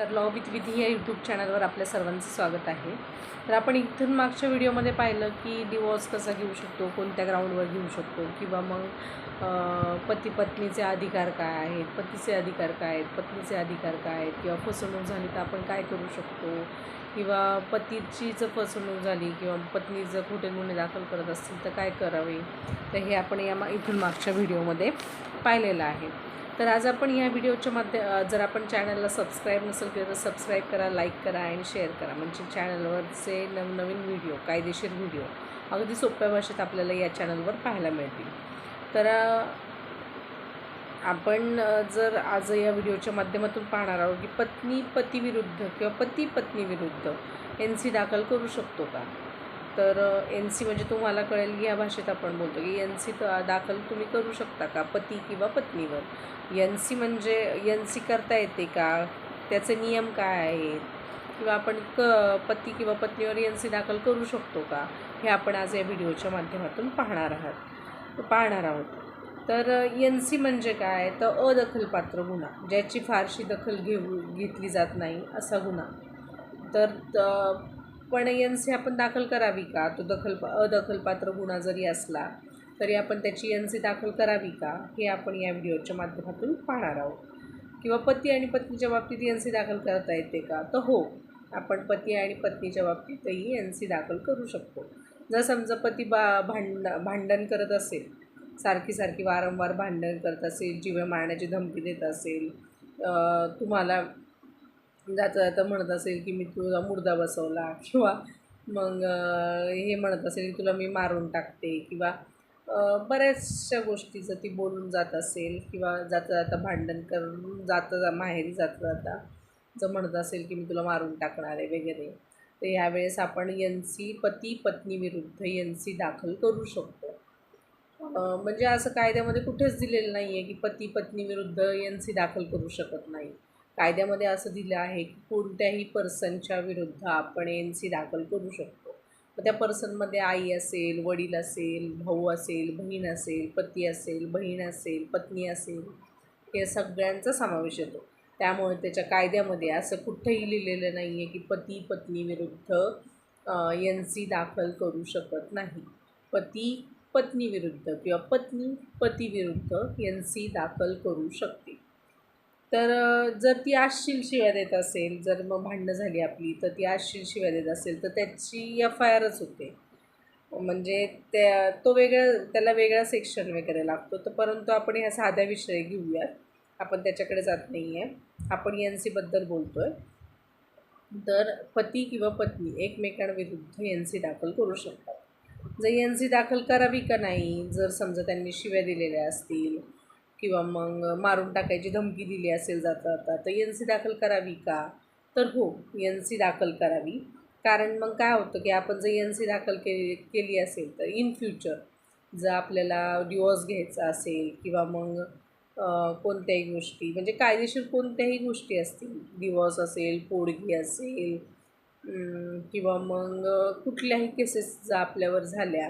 तर law with विधी या यूट्यूब चॅनलवर आपल्या सर्वांचं स्वागत आहे. तर आपण इथून मागच्या व्हिडिओमध्ये पाहिलं की डिवॉर्स कसा घेऊ शकतो कोणत्या ग्राउंडवर घेऊ शकतो किंवा मग पती पत्नीचे अधिकार काय आहेत पतीचे अधिकार काय आहेत पत्नीचे अधिकार काय आहेत किंवा फसवणूक झाली तर आपण काय करू शकतो किंवा पतीची जर फसवणूक झाली किंवा पत्नी जर कुठे गुन्हे दाखल करत असतील तर काय करावे तर हे आपण या मा इथून मागच्या व्हिडिओमध्ये पाहिलेलं आहे. तर आज आपण या व्हिडिओच्या माध्य जर आपण चॅनलला सबस्क्राईब नसेल केलं तर सबस्क्राईब करा लाईक करा आणि शेअर करा. म्हणजे चॅनलवरचे नवनवीन व्हिडिओ कायदेशीर व्हिडिओ अगदी सोप्या भाषेत आपल्याला या चॅनलवर पाहायला मिळतील. तर आपण जर आज या व्हिडिओच्या माध्यमातून पाहणार आहोत की पत्नी पतीविरुद्ध किंवा पती पत्नीविरुद्ध एन सी दाखल करू शकतो का? तर एन सी म्हणजे तुम्हाला कळेल की या भाषेत आपण बोलतो. की एन सी दाखल तुम्ही करू शकता का? पती किंवा पत्नीवर. एन सी म्हणजे एन सी करता येते का? त्याचे नियम काय आहेत? किंवा आपण क पती किंवा पत्नीवर एन सी दाखल करू शकतो का? हे आपण आज या व्हिडिओच्या माध्यमातून पाहणार आहात. पाहणार आहोत. तर एन सी म्हणजे काय? तर अदखलपात्र गुन्हा. ज्याची फारशी दखल घेऊ घेतली जात नाही असा गुन्हा. तर पण एन सी आपण दाखल करावी का? तो दखल अदखलपात्र गुन्हा जरी असला तरी आपण त्याची एन सी दाखल करावी का? हे आपण या व्हिडिओच्या माध्यमातून पाहणार आहोत. किंवा पती आणि पत्नीच्या बाबतीत एन सी दाखल करता येते का? तर हो आपण पती आणि पत्नीच्या बाबतीतही एन सी दाखल करू शकतो. जर समजा पती बा भांड भांडण करत असेल सारखी सारखी वारंवार भांडण करत असेल जीवे मारण्याची धमकी देत असेल तुम्हाला जाता जाता म्हणत असेल की मी तुझा मुर्दा बसवला किंवा मग हे म्हणत असेल की तुला मी मारून टाकते किंवा बऱ्याचशा गोष्टीचं ती बोलून जात असेल किंवा जाता जाता भांडण करून जाता जा माहेरी जाता जाता जर म्हणत असेल की मी तुला मारून टाकणार आहे वगैरे तर ह्यावेळेस आपण एन सी पती पत्नीविरुद्ध एन सी दाखल करू शकतो. म्हणजे असं कायद्यामध्ये कुठेच दिलेलं नाही आहे की पती पत्नीविरुद्ध एन सी दाखल करू शकत नाही. कायद्यामध्ये असं दिलं आहे की कोणत्याही पर्सनच्या विरुद्ध आपण एन सी दाखल करू शकतो. मग त्या पर्सनमध्ये आई असेल वडील असेल भाऊ असेल बहीण असेल पती असेल बहीण असेल पत्नी असेल हे सगळ्यांचा समावेश येतो. त्यामुळे त्याच्या कायद्यामध्ये असं कुठंही लिहिलेलं नाही आहे की पती पत्नी विरुद्ध एन सी दाखल करू शकत नाही. पती पत्नीविरुद्ध किंवा पत्नी पतीविरुद्ध एन सी दाखल करू शकते. तर जर ती आजशील शिव्या देत असेल जर मग भांडणं झाली आपली तर ती आजशील शिव्या देत असेल तर त्याची एफ आय आरच होते. म्हणजे त्या तो वेगळा त्याला वेगळा सेक्शन वगैरे लागतो. तर परंतु आपण ह्या साध्या विषय घेऊयात. आपण त्याच्याकडे जात नाही आहे आपण एन सीबद्दल बोलतो आहे तर पती किंवा पत्नी एकमेकांविरुद्ध एन सी दाखल करू शकतात. जर एन सी दाखल करावी का नाही जर समजा त्यांनी शिव्या दिलेल्या असतील किंवा मग मारून टाकायची धमकी दिली असेल जाता जाता तर एन सी दाखल करावी का? तर हो एन सी दाखल करावी. कारण मग काय होतं की आपण जर एन सी दाखल केली केली असेल तर इन फ्युचर जर आपल्याला डिवॉर्स घ्यायचा असेल किंवा मग कोणत्याही गोष्टी म्हणजे कायदेशीर कोणत्याही गोष्टी असतील डिवॉर्स असेल पोडगी असेल किंवा मग कुठल्याही केसेस जर आपल्यावर झाल्या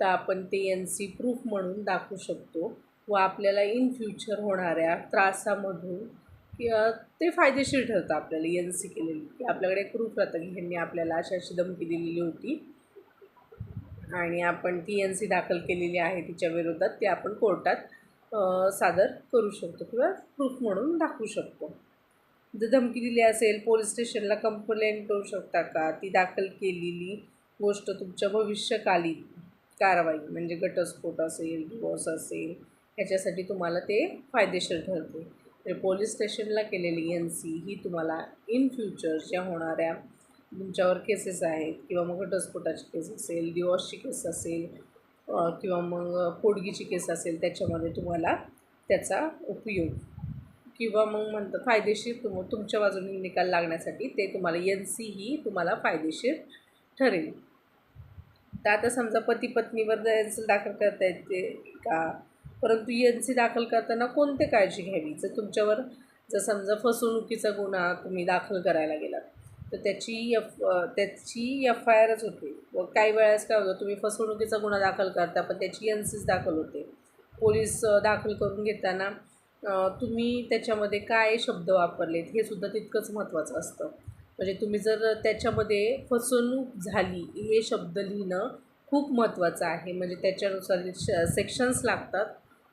तर आपण ते एन सी प्रूफ म्हणून दाखवू शकतो. व आपल्याला इन फ्युचर होणाऱ्या त्रासामधून ते फायदेशीर ठरतं आपल्याला एन सी केलेली. की आपल्याकडे एक प्रूफ राहतं की ह्यांनी आपल्याला अशी अशी धमकी दिलेली होती. आणि आपण ती एन सी दाखल केलेली आहे तिच्या विरोधात ते आपण कोर्टात सादर करू शकतो किंवा प्रूफ म्हणून दाखवू शकतो. जर धमकी दिली असेल पोलीस स्टेशनला कंप्लेंट करू शकता का? ती दाखल केलेली गोष्ट तुमच्या भविष्यकालीन कारवाई म्हणजे घटस्फोट असेल डिवॉर्स असेल ह्याच्यासाठी तुम्हाला ते फायदेशीर ठरते. तर पोलीस स्टेशनला केलेली एन सी ही तुम्हाला इन फ्युचर ज्या होणाऱ्या तुमच्यावर केसेस आहेत किंवा मग घटस्फोटाची केस असेल डिवॉर्सची केस असेल किंवा मग पोडगीची केस असेल त्याच्यामध्ये तुम्हाला त्याचा उपयोग. किंवा मग म्हणतं फायदेशीर तुम तुमच्या बाजूने निकाल लागण्यासाठी ते तुम्हाला एन सी ही तुम्हाला फायदेशीर ठरेल. तर आता समजा पती पत्नीवर एन दाखल करता येते का? परंतु एन सी दाखल करताना कोणते काळजी घ्यावी? जर तुमच्यावर जर समजा फसवणुकीचा गुन्हा तुम्ही दाखल करायला गेलात तर त्याची एफ त्याची एफ आय आरच होते. व काही वेळेस काय होतं तुम्ही फसवणुकीचा गुन्हा दाखल करता पण त्याची एन सीच दाखल होते. पोलीस दाखल करून घेताना तुम्ही त्याच्यामध्ये काय शब्द वापरलेत हे सुद्धा तितकंच महत्त्वाचं असतं. म्हणजे तुम्ही जर त्याच्यामध्ये फसवणूक झाली हे शब्द लिहिणं खूप महत्त्वाचं आहे. म्हणजे त्याच्यानुसार श सेक्शन्स लागतात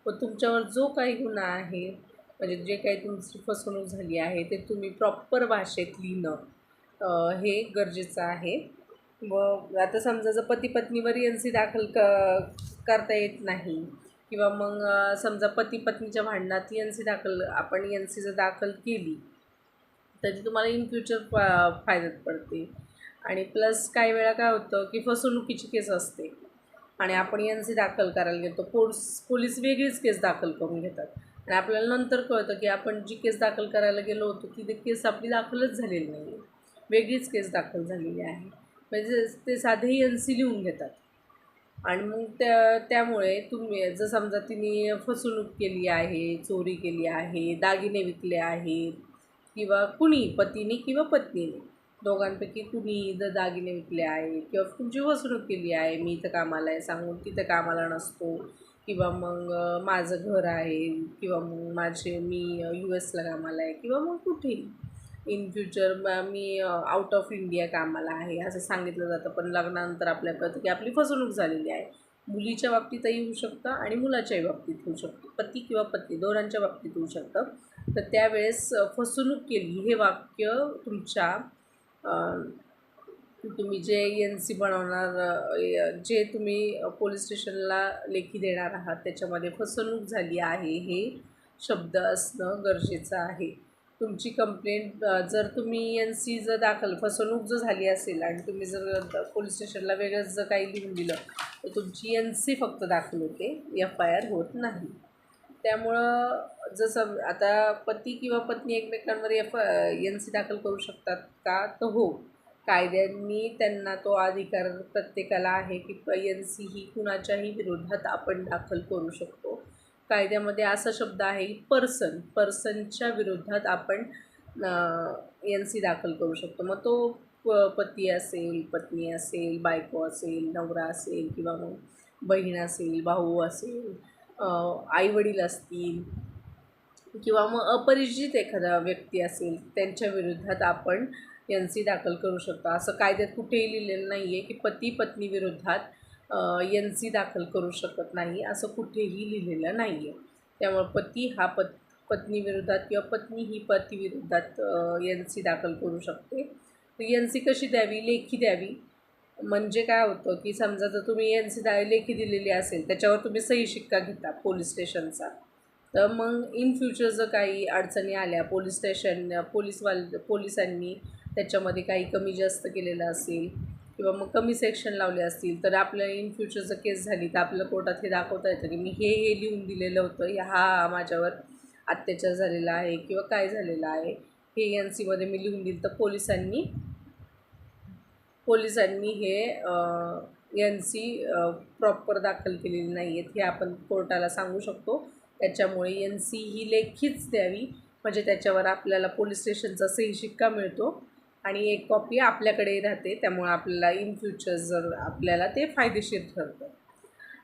व तुमच्यावर जो काही गुन्हा आहे म्हणजे जे काही तुमची फसवणूक झाली आहे ते तुम्ही प्रॉपर भाषेत लिहिणं हे गरजेचं आहे. व आता समजा जर पती पत्नीवर एन सी दाखल क करता येत नाही किंवा मग समजा पती पत्नीच्या भांडणात एन सी दाखल आपण एन सी जर दाखल केली तरी तुम्हाला इन फ्युचर फा फायद्यात पडते. आणि प्लस काही वेळा काय होतं की फसवणुकीची केस असते. आणि आपण एन सी दाखल करायला गेलो पोलीस पोलीस वेगळीच केस दाखल करून घेतात. आणि आपल्याला नंतर कळतं की आपण जी केस दाखल करायला गेलो होतो ती केस आपली दाखलच झालेली नाही आहे वेगळीच केस दाखल झालेली आहे. म्हणजे ते साधेही एन सी लिहून घेतात. आणि मग त्या त्यामुळे तुम्ही जर समजा तिने फसवणूक केली आहे चोरी केली आहे दागिने विकले आहेत किंवा कुणी पतीने किंवा पत्नीने दोघांपैकी कुणी जर दागिने विकले आहे किंवा तुमची फसवणूक केली आहे मी इथं कामाला आहे सांगून तिथं कामाला नसतो किंवा मग माझं घर आहे किंवा मग माझे मी यू एसला कामाला आहे किंवा मग कुठेही इन फ्युचर मी आउट ऑफ इंडिया कामाला आहे असं सांगितलं जातं. पण लग्नानंतर आपल्याला कळतं की आपली फसवणूक झालेली आहे. मुलीच्या बाबतीतही होऊ शकतं आणि मुलाच्याही बाबतीत होऊ शकतं. पती किंवा पत्नी दोघांच्या बाबतीत होऊ शकतं. तर त्यावेळेस फसवणूक केली हे वाक्य तुमच्या तुम्ही जे एन सी बनवणार जे तुम्ही पोलीस स्टेशनला लेखी देणार आहात त्याच्यामध्ये फसवणूक झाली आहे हे शब्द असणं गरजेचं आहे. तुमची कंप्लेंट जर तुम्ही एन सी जर दाखल फसवणूक जर झाली असेल आणि तुम्ही जर पोलीस स्टेशनला वेगळंच जर काही लिहून दिलं तर तुमची एन सी फक्त दाखल होते एफ आय आर होत नाही. त्यामुळं जसं आता पती किंवा पत्नी एकमेकांवर एफ एन सी दाखल करू शकतात का? तर हो. कायद्यांनी त्यांना तो अधिकार प्रत्येकाला आहे की एन सी ही कुणाच्याही विरोधात आपण दाखल करू शकतो. कायद्यामध्ये असा शब्द आहे पर्सन पर्सनच्या विरोधात आपण एन सी दाखल करू शकतो. मग तो प पती असेल पत्नी असेल बायको असेल नवरा असेल किंवा मग बहीण असेल भाऊ असेल आईवडील असतील किंवा मग अपरिचित एखादा व्यक्ती असेल त्यांच्या विरोधात आपण एन सी दाखल करू शकतो. असं कायद्यात कुठेही लिहिलेलं नाही आहे की पती पत्नी विरोधात एन सी दाखल करू शकत नाही असं कुठेही लिहिलेलं नाही आहे त्यामुळे पती हा पत पत्नीविरोधात किंवा पत्नी ही पतीविरोधात एन सी दाखल करू शकते. तर एन सी कशी द्यावी? लेखी द्यावी. म्हणजे काय होतं की समजा जर तुम्ही एन सी दा लेखी दिलेली असेल त्याच्यावर तुम्ही सही शिक्का घेता पोलीस स्टेशनचा. तर मग इन फ्युचर जर काही अडचणी आल्या पोलीस स्टेशन पोलीसवाल पोलिसांनी त्याच्यामध्ये काही कमी जास्त केलेलं असेल किंवा मग कमी सेक्शन लावले असतील तर आपल्याला इन फ्युचर जर केस झाली तर आपल्याला कोर्टात हे दाखवता येतं की मी हे हे लिहून दिलेलं होतं ह्या हा माझ्यावर अत्याचार झालेला आहे किंवा काय झालेलं आहे हे एन सीमध्ये मी लिहून दिलं तर पोलिसांनी पोलिसांनी हे एन सी प्रॉपर दाखल केलेली नाही आहेत हे आपण कोर्टाला सांगू शकतो. त्याच्यामुळे एन सी ही लेखीच द्यावी. म्हणजे त्याच्यावर आपल्याला पोलीस स्टेशनचा सही शिक्का मिळतो आणि एक कॉपी आपल्याकडे राहते. त्यामुळे आपल्याला इन फ्युचर जर आपल्याला ते फायदेशीर ठरतं.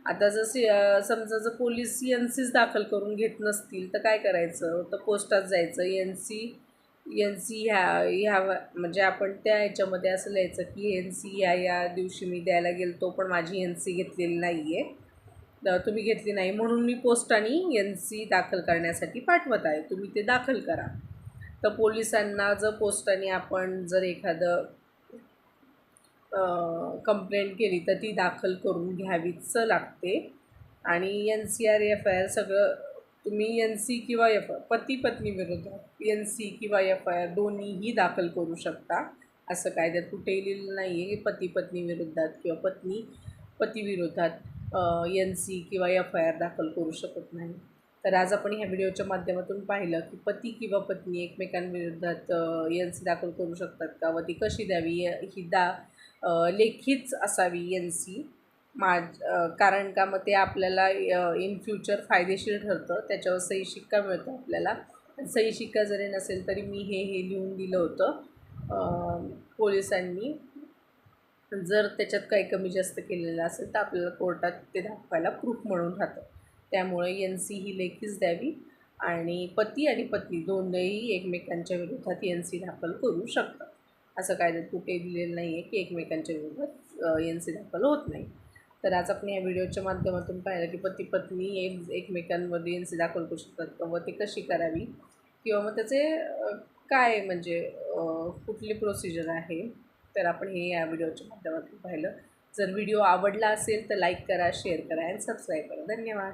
आता जसं समजा जर पोलीस एन सीच दाखल करून घेत नसतील तर काय करायचं? तर पोस्टात जायचं. एन सी एन सी ह्या ह्या म्हणजे आपण त्या ह्याच्यामध्ये असं लिहायचं की एन सी या या दिवशी मी द्यायला गेलो तो पण माझी एन सी घेतलेली नाही आहे तुम्ही घेतली नाही म्हणून मी पोस्टाने एन सी दाखल करण्यासाठी पाठवत आहे. तुम्ही ते दाखल करा. तर पोलिसांना जर पोस्टाने आपण जर एखादं कंप्लेंट केली तर ती दाखल करून घ्यावीच लागते. आणि N C R F I R सगळं तुम्ही एन सी किंवा एफ पती पत्नी विरोधात एन सी किंवा एफ आय आर दोन्हीही दाखल करू शकता. असं कायद्यात कुठेही लिहिलेलं नाही आहे की पती पत्नी विरोधात किंवा पत्नी पतीविरोधात एन सी किंवा एफ आय आर दाखल करू शकत नाही. तर आज आपण ह्या व्हिडिओच्या माध्यमातून पाहिलं की पती किंवा पत्नी एकमेकांविरोधात एन सी दाखल करू शकतात का व ती कशी द्यावी? ही दा लेखीच असावी एन सी माझ कारण का मग ते आपल्याला इन फ्युचर फायदेशीर ठरतं त्याच्यावर सही शिक्का मिळतो आपल्याला. सही शिक्का जरी नसेल तरी मी हे हे लिहून दिलं होतं पोलिसांनी. जर त्याच्यात काही कमी जास्त केलेलं असेल तर आपल्याला कोर्टात ते दाखवायला प्रूफ म्हणून राहतं. त्यामुळे एन सी ही लेखीच द्यावी आणि पती आणि पत्नी दोनही एकमेकांच्या विरोधात एन सी दाखल करू शकतात. असं कायद्यात कुठे दिलेलं नाही आहे की एकमेकांच्या विरोधात एन सी दाखल होत नाही. तर आज आपण या व्हिडिओच्या माध्यमातून पाहिलं की पती पत्नी एक एकमेकांमध्ये एन सी दाखल करू शकतात किंवा ती कशी करावी? किंवा मग त्याचे काय म्हणजे कुठली प्रोसिजर आहे? तर आपण हे या व्हिडिओच्या माध्यमातून पाहिलं. जर व्हिडिओ आवडला असेल तर लाईक करा शेअर करा आणि सबस्क्राईब करा. धन्यवाद.